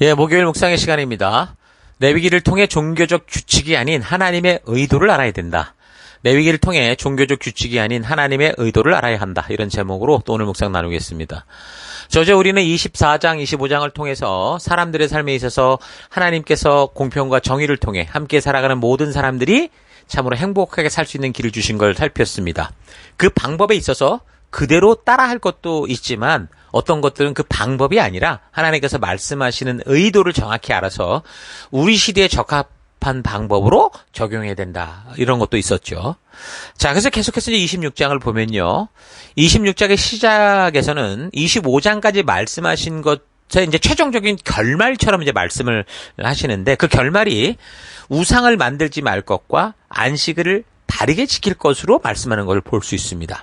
예, 목요일 묵상의 시간입니다. 내위기를 통해 종교적 규칙이 아닌 하나님의 의도를 알아야 된다. 내위기를 통해 종교적 규칙이 아닌 하나님의 의도를 알아야 한다. 이런 제목으로 또 오늘 묵상 나누겠습니다. 저제 우리는 24장, 25장을 통해서 사람들의 삶에 있어서 하나님께서 공평과 정의를 통해 함께 살아가는 모든 사람들이 참으로 행복하게 살 수 있는 길을 주신 걸 살폈습니다. 그 방법에 있어서 그대로 따라할 것도 있지만 어떤 것들은 그 방법이 아니라 하나님께서 말씀하시는 의도를 정확히 알아서 우리 시대에 적합한 방법으로 적용해야 된다. 이런 것도 있었죠. 자, 그래서 계속해서 이제 26장을 보면요. 26장의 시작에서는 25장까지 말씀하신 것 이제 최종적인 결말처럼 이제 말씀을 하시는데 그 결말이 우상을 만들지 말 것과 안식일을 바르게 지킬 것으로 말씀하는 걸볼수 있습니다.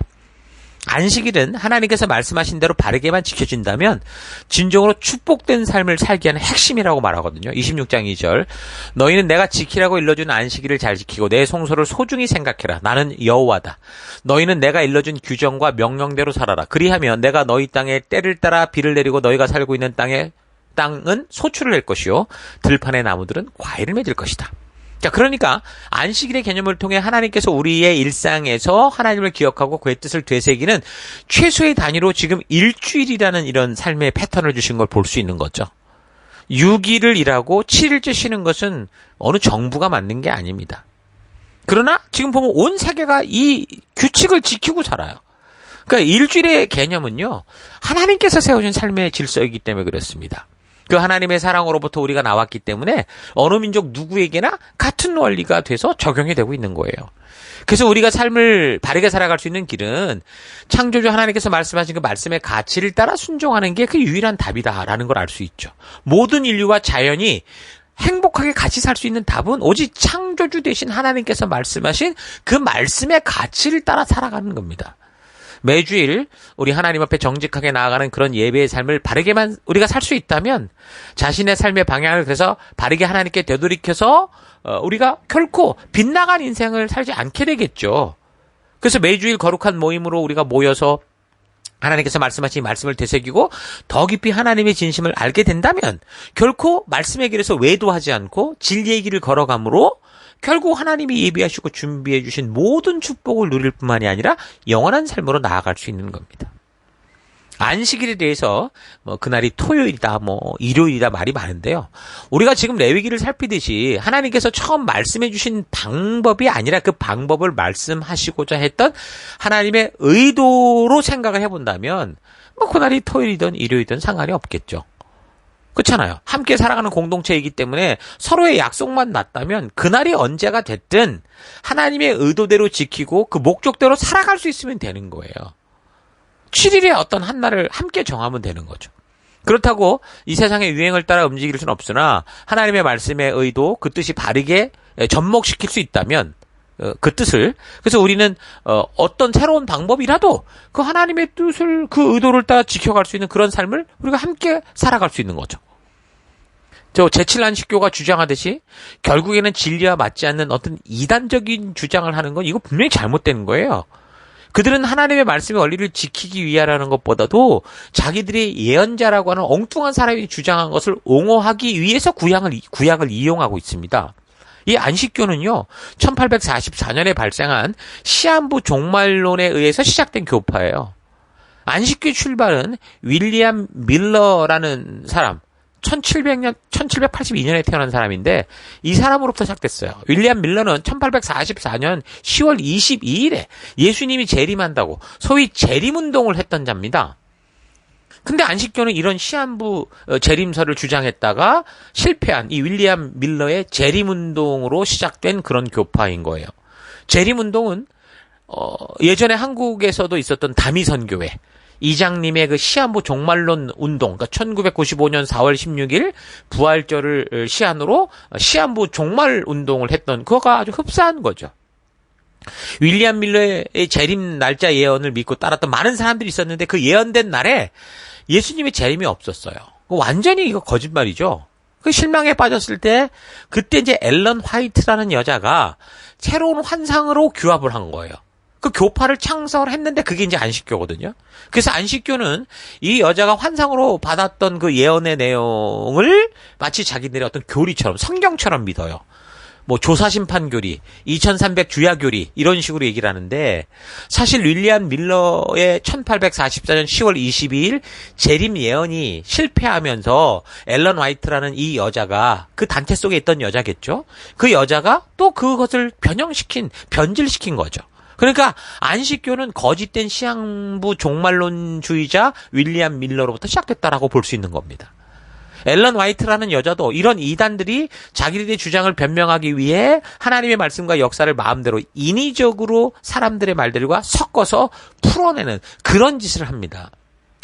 안식일은 하나님께서 말씀하신 대로 바르게만 지켜진다면 진정으로 축복된 삶을 살게 하는 핵심이라고 말하거든요. 26장 2절. 너희는 내가 지키라고 일러준 안식일을 잘 지키고 내 성소를 소중히 생각해라. 나는 여호와다. 너희는 내가 일러준 규정과 명령대로 살아라. 그리하면 내가 너희 땅에 때를 따라 비를 내리고 너희가 살고 있는 땅에 땅은 소출을 낼 것이요 들판의 나무들은 과일을 맺을 것이다. 자, 그러니까 안식일의 개념을 통해 하나님께서 우리의 일상에서 하나님을 기억하고 그의 뜻을 되새기는 최소의 단위로 지금 일주일이라는 이런 삶의 패턴을 주신 걸 볼 수 있는 거죠. 6일을 일하고 7일째 쉬는 것은 어느 정부가 만든 게 아닙니다. 그러나 지금 보면 온 세계가 이 규칙을 지키고 살아요. 그러니까 일주일의 개념은요, 하나님께서 세우신 삶의 질서이기 때문에 그렇습니다. 그 하나님의 사랑으로부터 우리가 나왔기 때문에 어느 민족 누구에게나 같은 원리가 돼서 적용이 되고 있는 거예요. 그래서 우리가 삶을 바르게 살아갈 수 있는 길은 창조주 하나님께서 말씀하신 그 말씀의 가치를 따라 순종하는 게 그 유일한 답이다라는 걸 알 수 있죠. 모든 인류와 자연이 행복하게 같이 살 수 있는 답은 오직 창조주 대신 하나님께서 말씀하신 그 말씀의 가치를 따라 살아가는 겁니다. 매주일 우리 하나님 앞에 정직하게 나아가는 그런 예배의 삶을 바르게만 우리가 살 수 있다면 자신의 삶의 방향을 그래서 바르게 하나님께 되돌이켜서 어, 우리가 결코 빗나간 인생을 살지 않게 되겠죠. 그래서 매주일 거룩한 모임으로 우리가 모여서 하나님께서 말씀하신 말씀을 되새기고 더 깊이 하나님의 진심을 알게 된다면 결코 말씀의 길에서 외도하지 않고 진리의 길을 걸어감으로 결국 하나님이 예비하시고 준비해 주신 모든 축복을 누릴 뿐만이 아니라 영원한 삶으로 나아갈 수 있는 겁니다. 안식일에 대해서 뭐 그날이 토요일이다 뭐 일요일이다 말이 많은데요. 우리가 지금 레위기를 살피듯이 하나님께서 처음 말씀해 주신 방법이 아니라 그 방법을 말씀하시고자 했던 하나님의 의도로 생각을 해 본다면 뭐 그날이 토요일이든 일요일이든 상관이 없겠죠. 그렇잖아요. 함께 살아가는 공동체이기 때문에 서로의 약속만 났다면 그날이 언제가 됐든 하나님의 의도대로 지키고 그 목적대로 살아갈 수 있으면 되는 거예요. 7일에 어떤 한 날을 함께 정하면 되는 거죠. 그렇다고 이 세상의 유행을 따라 움직일 수는 없으나 하나님의 말씀의 의도 그 뜻이 바르게 접목시킬 수 있다면 어, 그 뜻을 그래서 우리는 어, 어떤 새로운 방법이라도 그 하나님의 뜻을 그 의도를 따라 지켜갈 수 있는 그런 삶을 우리가 함께 살아갈 수 있는 거죠. 저 제칠란식교가 주장하듯이 결국에는 진리와 맞지 않는 어떤 이단적인 주장을 하는 건 이거 분명히 잘못된 거예요. 그들은 하나님의 말씀의 원리를 지키기 위하라는 것보다도 자기들이 예언자라고 하는 엉뚱한 사람이 주장한 것을 옹호하기 위해서 구약을, 구약을 이용하고 있습니다. 이 안식교는요, 1844년에 발생한 시한부 종말론에 의해서 시작된 교파예요. 안식교 출발은 윌리엄 밀러라는 사람, 1700년, 1782년에 태어난 사람인데 이 사람으로부터 시작됐어요. 윌리엄 밀러는 1844년 10월 22일에 예수님이 재림한다고 소위 재림운동을 했던 자입니다. 근데 안식교는 이런 시한부 어, 재림설을 주장했다가 실패한 이 윌리엄 밀러의 재림운동으로 시작된 그런 교파인 거예요. 재림운동은 어, 예전에 한국에서도 있었던 다미선교회, 이장님의 그 시한부 종말론 운동, 그러니까 1995년 4월 16일 부활절을 시한으로 시한부 종말 운동을 했던 그거가 아주 흡사한 거죠. 윌리엄 밀러의 재림 날짜 예언을 믿고 따랐던 많은 사람들이 있었는데 그 예언된 날에 예수님의 재림이 없었어요. 완전히 이거 거짓말이죠. 그 실망에 빠졌을 때 그때 이제 앨런 화이트라는 여자가 새로운 환상으로 규합을 한 거예요. 그 교파를 창설을 했는데 그게 이제 안식교거든요. 그래서 안식교는 이 여자가 환상으로 받았던 그 예언의 내용을 마치 자기들의 어떤 교리처럼 성경처럼 믿어요. 뭐 조사심판 교리, 2300 주야 교리 이런 식으로 얘기를 하는데 사실 윌리안 밀러의 1844년 10월 22일 재림 예언이 실패하면서 앨런 화이트라는 이 여자가 그 단체 속에 있던 여자겠죠. 그 여자가 또 그것을 변형시킨 변질시킨 거죠. 그러니까 안식교는 거짓된 시한부 종말론주의자 윌리엄 밀러로부터 시작됐다라고 볼 수 있는 겁니다. 앨런 화이트라는 여자도 이런 이단들이 자기들의 주장을 변명하기 위해 하나님의 말씀과 역사를 마음대로 인위적으로 사람들의 말들과 섞어서 풀어내는 그런 짓을 합니다.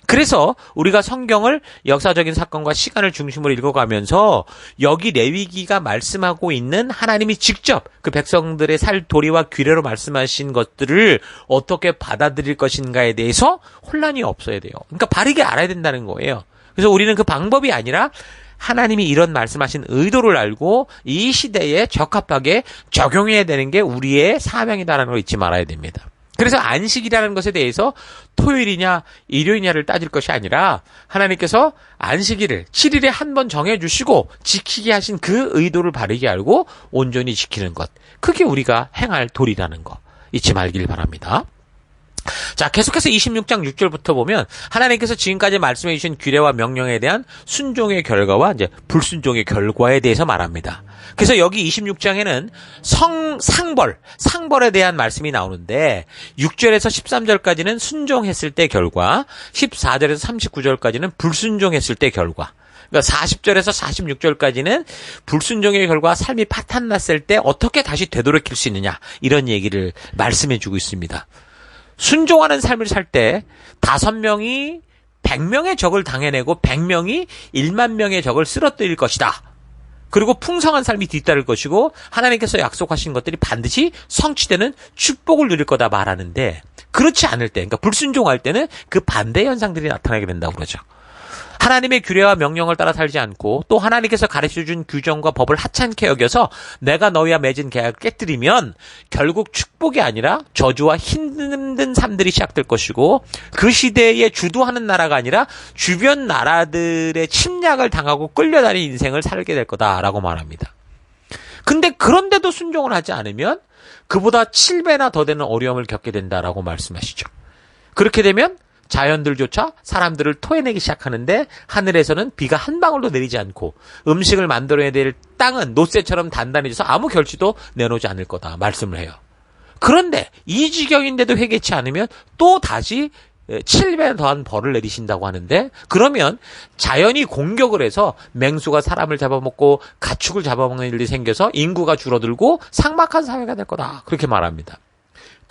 그래서 우리가 성경을 역사적인 사건과 시간을 중심으로 읽어가면서 여기 레위기가 말씀하고 있는 하나님이 직접 그 백성들의 살 도리와 규례로 말씀하신 것들을 어떻게 받아들일 것인가에 대해서 혼란이 없어야 돼요. 그러니까 바르게 알아야 된다는 거예요. 그래서 우리는 그 방법이 아니라 하나님이 이런 말씀하신 의도를 알고 이 시대에 적합하게 적용해야 되는 게 우리의 사명이다라는 걸 잊지 말아야 됩니다. 그래서 안식이라는 것에 대해서 토요일이냐 일요일이냐를 따질 것이 아니라 하나님께서 안식일을 7일에 한 번 정해 주시고 지키게 하신 그 의도를 바르게 알고 온전히 지키는 것. 그게 우리가 행할 도리라는 거 잊지 말길 바랍니다. 자, 계속해서 26장 6절부터 보면 하나님께서 지금까지 말씀해 주신 규례와 명령에 대한 순종의 결과와 이제 불순종의 결과에 대해서 말합니다. 그래서 여기 26장에는 성 상벌, 상벌에 대한 말씀이 나오는데 6절에서 13절까지는 순종했을 때 결과, 14절에서 39절까지는 불순종했을 때 결과. 그러니까 40절에서 46절까지는 불순종의 결과 삶이 파탄 났을 때 어떻게 다시 되돌이킬 수 있느냐 이런 얘기를 말씀해 주고 있습니다. 순종하는 삶을 살 때 다섯 명이 100명의 적을 당해내고 100명이 1만 명의 적을 쓰러뜨릴 것이다. 그리고 풍성한 삶이 뒤따를 것이고 하나님께서 약속하신 것들이 반드시 성취되는 축복을 누릴 거다 말하는데 그렇지 않을 때, 그러니까 불순종할 때는 그 반대 현상들이 나타나게 된다고 그러죠. 하나님의 규례와 명령을 따라 살지 않고 또 하나님께서 가르쳐 준 규정과 법을 하찮게 여겨서 내가 너희와 맺은 계약을 깨뜨리면 결국 축복이 아니라 저주와 힘든 삶들이 시작될 것이고 그 시대에 주도하는 나라가 아니라 주변 나라들의 침략을 당하고 끌려다니는 인생을 살게 될 거다라고 말합니다. 근데 그런데도 순종을 하지 않으면 그보다 7배나 더 되는 어려움을 겪게 된다라고 말씀하시죠. 그렇게 되면 자연들조차 사람들을 토해내기 시작하는데 하늘에서는 비가 한 방울도 내리지 않고 음식을 만들어야 될 땅은 노쇠처럼 단단해져서 아무 결실도 내놓지 않을 거다 말씀을 해요. 그런데 이 지경인데도 회개치 않으면 또 다시 7배 더한 벌을 내리신다고 하는데 그러면 자연이 공격을 해서 맹수가 사람을 잡아먹고 가축을 잡아먹는 일이 생겨서 인구가 줄어들고 상막한 사회가 될 거다 그렇게 말합니다.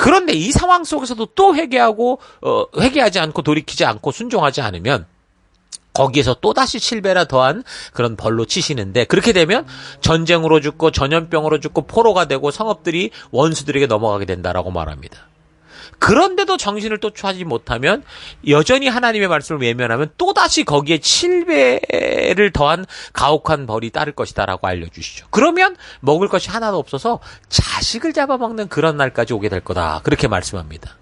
그런데 이 상황 속에서도 또 회개하고 어, 회개하지 않고 돌이키지 않고 순종하지 않으면 거기에서 또다시 7배나 더한 그런 벌로 치시는데 그렇게 되면 전쟁으로 죽고 전염병으로 죽고 포로가 되고 성읍들이 원수들에게 넘어가게 된다라고 말합니다. 그런데도 정신을 또 취하지 못하면 여전히 하나님의 말씀을 외면하면 또다시 거기에 7배를 더한 가혹한 벌이 따를 것이다라고 알려주시죠. 그러면 먹을 것이 하나도 없어서 자식을 잡아먹는 그런 날까지 오게 될 거다. 그렇게 말씀합니다.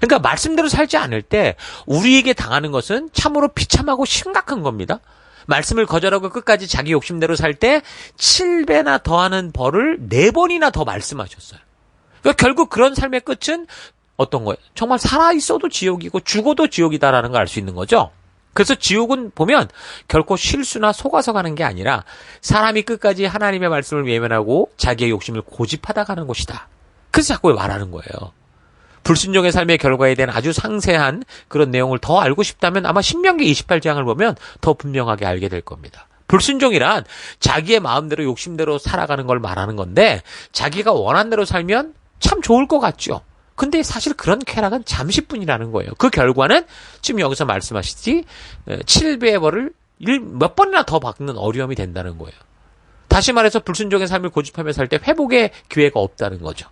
그러니까 말씀대로 살지 않을 때 우리에게 당하는 것은 참으로 비참하고 심각한 겁니다. 말씀을 거절하고 끝까지 자기 욕심대로 살 때 7배나 더하는 벌을 4번이나 더 말씀하셨어요. 그러니까 결국 그런 삶의 끝은 어떤 거예요? 정말 살아 있어도 지옥이고 죽어도 지옥이다라는 걸 알 수 있는 거죠. 그래서 지옥은 보면 결코 실수나 속아서 가는 게 아니라 사람이 끝까지 하나님의 말씀을 외면하고 자기의 욕심을 고집하다 가는 곳이다. 그래서 자꾸 말하는 거예요. 불순종의 삶의 결과에 대한 아주 상세한 그런 내용을 더 알고 싶다면 아마 신명기 28장을 보면 더 분명하게 알게 될 겁니다. 불순종이란 자기의 마음대로 욕심대로 살아가는 걸 말하는 건데 자기가 원한 대로 살면 참 좋을 것 같죠. 근데 사실 그런 쾌락은 잠시뿐이라는 거예요. 그 결과는 지금 여기서 말씀하시지 7배의 벌을 몇 번이나 더 받는 어려움이 된다는 거예요. 다시 말해서 불순종의 삶을 고집하며 살 때 회복의 기회가 없다는 거죠.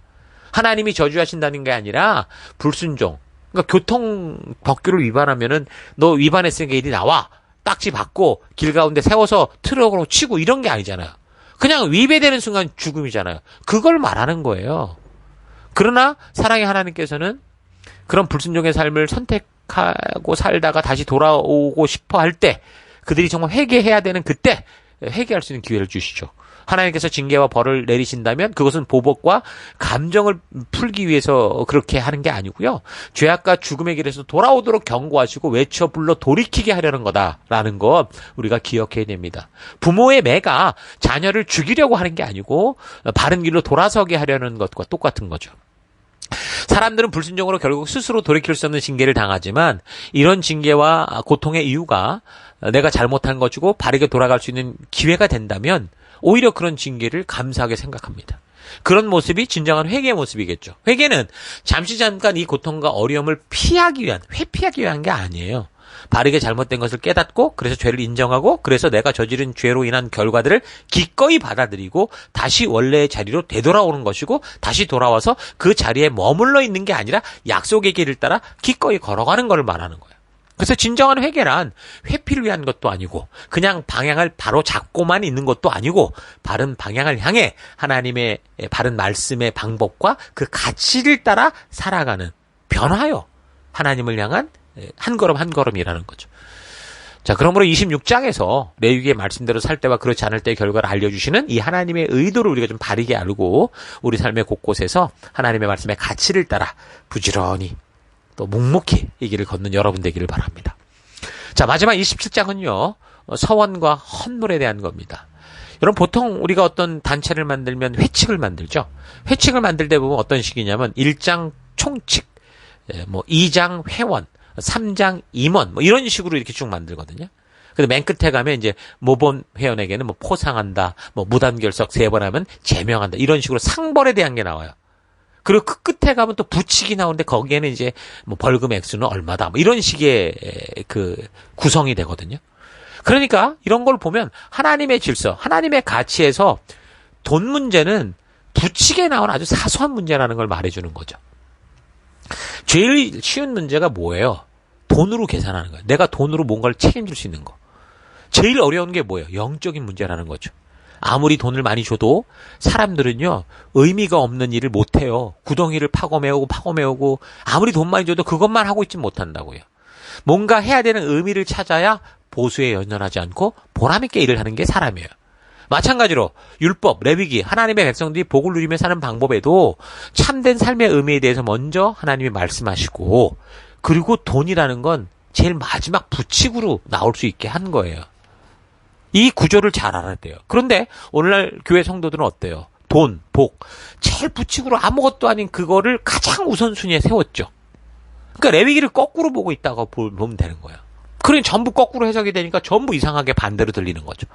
하나님이 저주하신다는 게 아니라 불순종. 그러니까 교통 법규를 위반하면은 너 위반했으니까 이리 나와. 딱지 받고 길 가운데 세워서 트럭으로 치고 이런 게 아니잖아요. 그냥 위배되는 순간 죽음이잖아요. 그걸 말하는 거예요. 그러나 사랑의 하나님께서는 그런 불순종의 삶을 선택하고 살다가 다시 돌아오고 싶어 할 때 그들이 정말 회개해야 되는 그때 회개할 수 있는 기회를 주시죠. 하나님께서 징계와 벌을 내리신다면 그것은 보복과 감정을 풀기 위해서 그렇게 하는 게 아니고요. 죄악과 죽음의 길에서 돌아오도록 경고하시고 외쳐 불러 돌이키게 하려는 거다라는 것 우리가 기억해야 됩니다. 부모의 매가 자녀를 죽이려고 하는 게 아니고 바른 길로 돌아서게 하려는 것과 똑같은 거죠. 사람들은 불순종으로 결국 스스로 돌이킬 수 없는 징계를 당하지만 이런 징계와 고통의 이유가 내가 잘못한 것이고 바르게 돌아갈 수 있는 기회가 된다면 오히려 그런 징계를 감사하게 생각합니다. 그런 모습이 진정한 회개의 모습이겠죠. 회개는 잠시 잠깐 이 고통과 어려움을 피하기 위한, 회피하기 위한 게 아니에요. 바르게 잘못된 것을 깨닫고 그래서 죄를 인정하고 그래서 내가 저지른 죄로 인한 결과들을 기꺼이 받아들이고 다시 원래의 자리로 되돌아오는 것이고 다시 돌아와서 그 자리에 머물러 있는 게 아니라 약속의 길을 따라 기꺼이 걸어가는 것을 말하는 거예요. 그래서 진정한 회개란 회피를 위한 것도 아니고 그냥 방향을 바로 잡고만 있는 것도 아니고 바른 방향을 향해 하나님의 바른 말씀의 방법과 그 가치를 따라 살아가는 변화요. 하나님을 향한 한 걸음 한 걸음이라는 거죠. 자, 그러므로 26장에서 레위기의 말씀대로 살 때와 그렇지 않을 때의 결과를 알려주시는 이 하나님의 의도를 우리가 좀 바르게 알고 우리 삶의 곳곳에서 하나님의 말씀의 가치를 따라 부지런히 또 묵묵히 이 길을 걷는 여러분 되기를 바랍니다. 자, 마지막 27장은요, 서원과 헌물에 대한 겁니다. 여러분, 보통 우리가 어떤 단체를 만들면 회칙을 만들죠? 회칙을 만들 때 보면 어떤 식이냐면, 1장 총칙, 예, 뭐, 2장 회원, 3장 임원, 뭐, 이런 식으로 이렇게 쭉 만들거든요. 근데 맨 끝에 가면 이제 모범 회원에게는 뭐 포상한다, 뭐 무단결석 세 번 하면 제명한다, 이런 식으로 상벌에 대한 게 나와요. 그리고 그 끝에 가면 또 부칙이 나오는데 거기에는 이제 뭐 벌금 액수는 얼마다 뭐 이런 식의 그 구성이 되거든요. 그러니까 이런 걸 보면 하나님의 질서, 하나님의 가치에서 돈 문제는 부칙에 나온 아주 사소한 문제라는 걸 말해주는 거죠. 제일 쉬운 문제가 뭐예요? 돈으로 계산하는 거예요. 내가 돈으로 뭔가를 책임질 수 있는 거. 제일 어려운 게 뭐예요? 영적인 문제라는 거죠. 아무리 돈을 많이 줘도 사람들은요 의미가 없는 일을 못 해요. 구덩이를 파고 메우고 파고 메우고 아무리 돈 많이 줘도 그것만 하고 있지 못한다고요. 뭔가 해야 되는 의미를 찾아야 보수에 연연하지 않고 보람 있게 일을 하는 게 사람이에요. 마찬가지로 율법, 레위기, 하나님의 백성들이 복을 누리며 사는 방법에도 참된 삶의 의미에 대해서 먼저 하나님이 말씀하시고 그리고 돈이라는 건 제일 마지막 부칙으로 나올 수 있게 한 거예요. 이 구조를 잘 알아야 돼요. 그런데 오늘날 교회 성도들은 어때요? 돈, 복, 제일 부칙으로 아무것도 아닌 그거를 가장 우선순위에 세웠죠. 그러니까 레위기를 거꾸로 보고 있다고 보면 되는 거예요. 그러니 전부 거꾸로 해석이 되니까 전부 이상하게 반대로 들리는 거죠.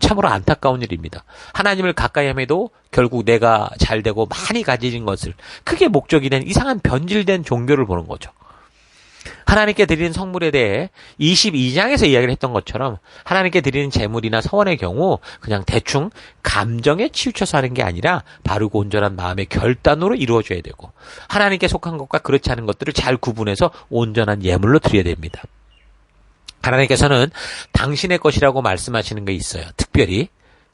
참으로 안타까운 일입니다. 하나님을 가까이 함에도 결국 내가 잘 되고 많이 가지진 것을 크게 목적이 된 이상한 변질된 종교를 보는 거죠. 하나님께 드리는 성물에 대해 22장에서 이야기를 했던 것처럼 하나님께 드리는 재물이나 서원의 경우 그냥 대충 감정에 치우쳐서 하는 게 아니라 바르고 온전한 마음의 결단으로 이루어져야 되고 하나님께 속한 것과 그렇지 않은 것들을 잘 구분해서 온전한 예물로 드려야 됩니다. 하나님께서는 당신의 것이라고 말씀하시는 게 있어요. 특별히.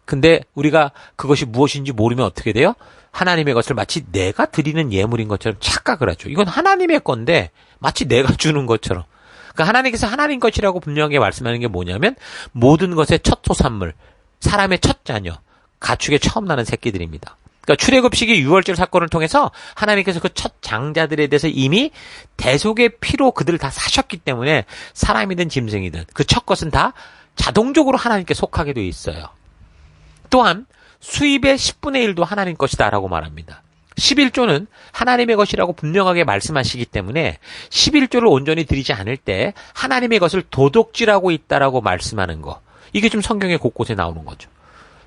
근데 우리가 그것이 무엇인지 모르면 어떻게 돼요? 하나님의 것을 마치 내가 드리는 예물인 것처럼 착각을 하죠. 이건 하나님의 건데 마치 내가 주는 것처럼. 그러니까 하나님께서 하나님 것이라고 분명하게 말씀하는 게 뭐냐면 모든 것의 첫 토산물, 사람의 첫 자녀, 가축의 처음 나는 새끼들입니다. 그러니까 출애굽식의 유월절 사건을 통해서 하나님께서 그 첫 장자들에 대해서 이미 대속의 피로 그들을 다 사셨기 때문에 사람이든 짐승이든 그 첫 것은 다 자동적으로 하나님께 속하게 돼 있어요. 또한 수입의 10분의 1도 하나님 것이다라고 말합니다. 11조는 하나님의 것이라고 분명하게 말씀하시기 때문에 11조를 온전히 드리지 않을 때 하나님의 것을 도둑질하고 있다라고 말씀하는 거. 이게 좀 성경의 곳곳에 나오는 거죠.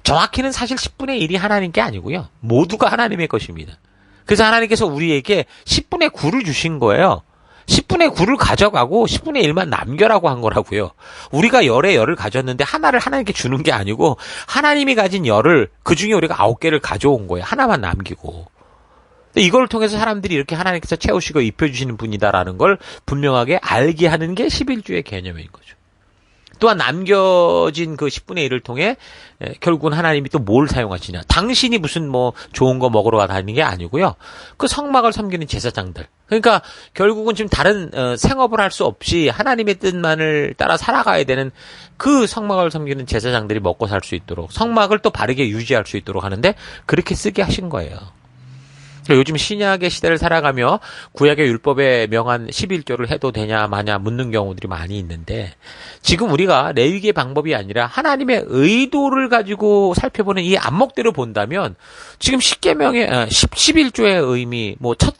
정확히는 사실 10분의 1이 하나님께 아니고요. 모두가 하나님의 것입니다. 그래서 하나님께서 우리에게 10분의 9를 주신 거예요. 10분의 9를 가져가고 10분의 1만 남겨라고 한 거라고요. 우리가 열의 열을 가졌는데 하나를 하나님께 주는 게 아니고 하나님이 가진 열을 그 중에 우리가 9개를 가져온 거예요. 하나만 남기고. 이걸 통해서 사람들이 이렇게 하나님께서 채우시고 입혀주시는 분이다라는 걸 분명하게 알게 하는 게 11주의 개념인 거죠. 또한 남겨진 그 10분의 1을 통해 에, 결국은 하나님이 또 뭘 사용하시냐. 당신이 무슨 뭐 좋은 거 먹으러 다니는 게 아니고요. 그 성막을 섬기는 제사장들. 그러니까 결국은 지금 다른 어, 생업을 할 수 없이 하나님의 뜻만을 따라 살아가야 되는 그 성막을 섬기는 제사장들이 먹고 살 수 있도록 성막을 또 바르게 유지할 수 있도록 하는데 그렇게 쓰게 하신 거예요. 요즘 신약의 시대를 살아가며 구약의 율법에 명한 11조를 해도 되냐 마냐 묻는 경우들이 많이 있는데 지금 우리가 레위기의 방법이 아니라 하나님의 의도를 가지고 살펴보는 이 안목대로 본다면 지금 10계명의 10, 11조의 의미 뭐첫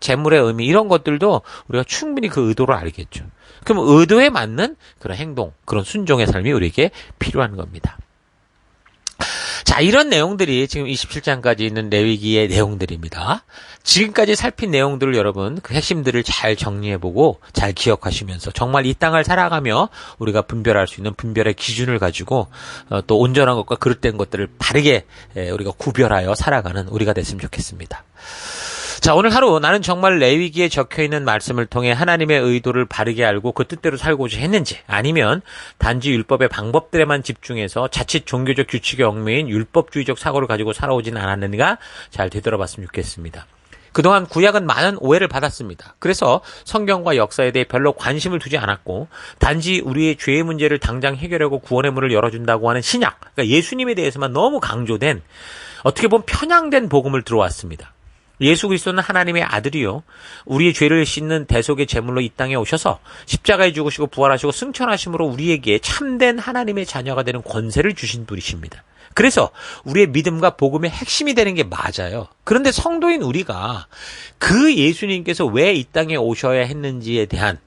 재물의 의미 이런 것들도 우리가 충분히 그 의도를 알겠죠. 그럼 의도에 맞는 그런 행동, 그런 순종의 삶이 우리에게 필요한 겁니다. 자, 이런 내용들이 지금 27장까지 있는 레위기의 내용들입니다. 지금까지 살핀 내용들을 여러분 그 핵심들을 잘 정리해보고 잘 기억하시면서 정말 이 땅을 살아가며 우리가 분별할 수 있는 분별의 기준을 가지고 어, 또 온전한 것과 그릇된 것들을 바르게 우리가 구별하여 살아가는 우리가 됐으면 좋겠습니다. 자, 오늘 하루 나는 정말 레위기에 적혀 있는 말씀을 통해 하나님의 의도를 바르게 알고 그 뜻대로 살고자 했는지 아니면 단지 율법의 방법들에만 집중해서 자칫 종교적 규칙에 얽매인 율법주의적 사고를 가지고 살아오진 않았는가 잘 되돌아봤으면 좋겠습니다. 그동안 구약은 많은 오해를 받았습니다. 그래서 성경과 역사에 대해 별로 관심을 두지 않았고 단지 우리의 죄의 문제를 당장 해결하고 구원의 문을 열어준다고 하는 신약, 그러니까 예수님에 대해서만 너무 강조된 어떻게 보면 편향된 복음을 들어왔습니다. 예수 그리스도는 하나님의 아들이요. 우리의 죄를 씻는 대속의 제물로 이 땅에 오셔서 십자가에 죽으시고 부활하시고 승천하심으로 우리에게 참된 하나님의 자녀가 되는 권세를 주신 분이십니다. 그래서 우리의 믿음과 복음의 핵심이 되는 게 맞아요. 그런데 성도인 우리가 그 예수님께서 왜 이 땅에 오셔야 했는지에 대한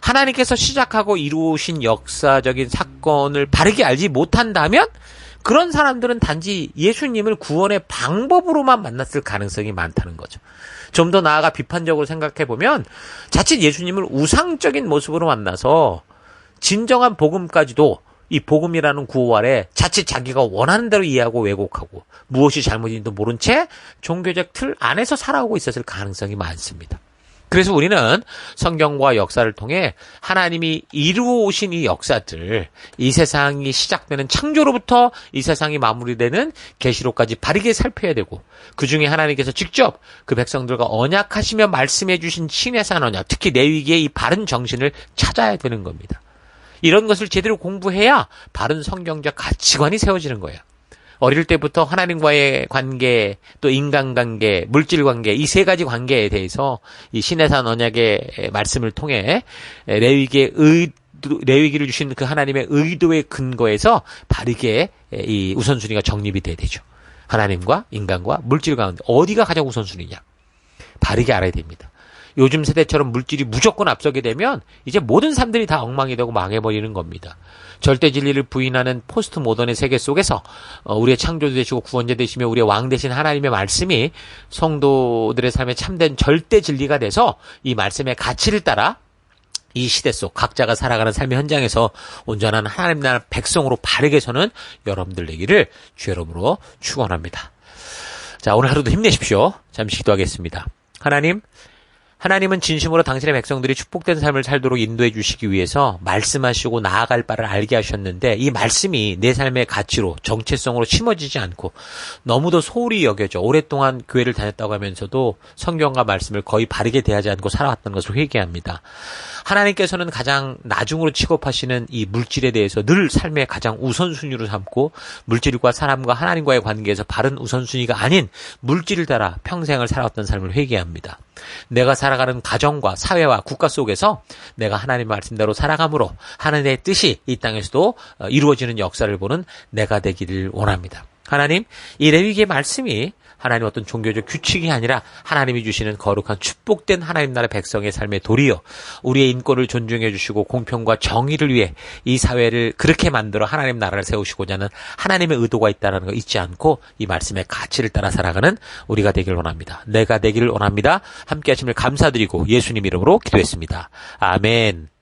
하나님께서 시작하고 이루신 역사적인 사건을 바르게 알지 못한다면 그런 사람들은 단지 예수님을 구원의 방법으로만 만났을 가능성이 많다는 거죠. 좀 더 나아가 비판적으로 생각해 보면 자칫 예수님을 우상적인 모습으로 만나서 진정한 복음까지도 이 복음이라는 구호 아래 자칫 자기가 원하는 대로 이해하고 왜곡하고 무엇이 잘못인지도 모른 채 종교적 틀 안에서 살아오고 있었을 가능성이 많습니다. 그래서 우리는 성경과 역사를 통해 하나님이 이루어 오신 이 역사들, 이 세상이 시작되는 창조로부터 이 세상이 마무리되는 계시록까지 바르게 살펴야 되고 그 중에 하나님께서 직접 그 백성들과 언약하시며 말씀해 주신 신의 산 언약, 특히 내위기의 이 바른 정신을 찾아야 되는 겁니다. 이런 것을 제대로 공부해야 바른 성경적 가치관이 세워지는 거예요. 어릴 때부터 하나님과의 관계, 또 인간관계, 물질관계, 이 세 가지 관계에 대해서 이 신해산 언약의 말씀을 통해 레위기의 의, 레위기를 주신 그 하나님의 의도의 근거에서 바르게 이 우선순위가 정립이 돼야 되죠. 하나님과 인간과 물질 가운데 어디가 가장 우선순위냐? 바르게 알아야 됩니다. 요즘 세대처럼 물질이 무조건 앞서게 되면 이제 모든 삶들이 다 엉망이 되고 망해버리는 겁니다. 절대 진리를 부인하는 포스트 모던의 세계 속에서 어, 우리의 창조주 되시고 구원자 되시며 우리의 왕 되신 하나님의 말씀이 성도들의 삶에 참된 절대 진리가 돼서 이 말씀의 가치를 따라 이 시대 속 각자가 살아가는 삶의 현장에서 온전한 하나님 나라 백성으로 바르게 서는 여러분들 되기를 주 여러분으로 축원합니다. 자, 오늘 하루도 힘내십시오. 잠시 기도하겠습니다. 하나님, 하나님은 진심으로 당신의 백성들이 축복된 삶을 살도록 인도해 주시기 위해서 말씀하시고 나아갈 바를 알게 하셨는데 이 말씀이 내 삶의 가치로 정체성으로 심어지지 않고 너무도 소홀히 여겨져 오랫동안 교회를 다녔다고 하면서도 성경과 말씀을 거의 바르게 대하지 않고 살아왔던 것을 회개합니다. 하나님께서는 가장 나중으로 취급하시는 이 물질에 대해서 늘 삶의 가장 우선순위로 삼고 물질과 사람과 하나님과의 관계에서 바른 우선순위가 아닌 물질을 따라 평생을 살아왔던 삶을 회개합니다. 내가 살아가는 가정과 사회와 국가 속에서 내가 하나님 말씀대로 살아감으로 하나님의 뜻이 이 땅에서도 어, 이루어지는 역사를 보는 내가 되기를 원합니다. 하나님, 이 레위기의 말씀이 하나님 어떤 종교적 규칙이 아니라 하나님이 주시는 거룩한 축복된 하나님 나라 백성의 삶의 도리요. 우리의 인권을 존중해 주시고 공평과 정의를 위해 이 사회를 그렇게 만들어 하나님 나라를 세우시고자 하는 하나님의 의도가 있다는 거 잊지 않고 이 말씀의 가치를 따라 살아가는 우리가 되기를 원합니다. 내가 되기를 원합니다. 함께 하심을 감사드리고 예수님 이름으로 기도했습니다. 아멘.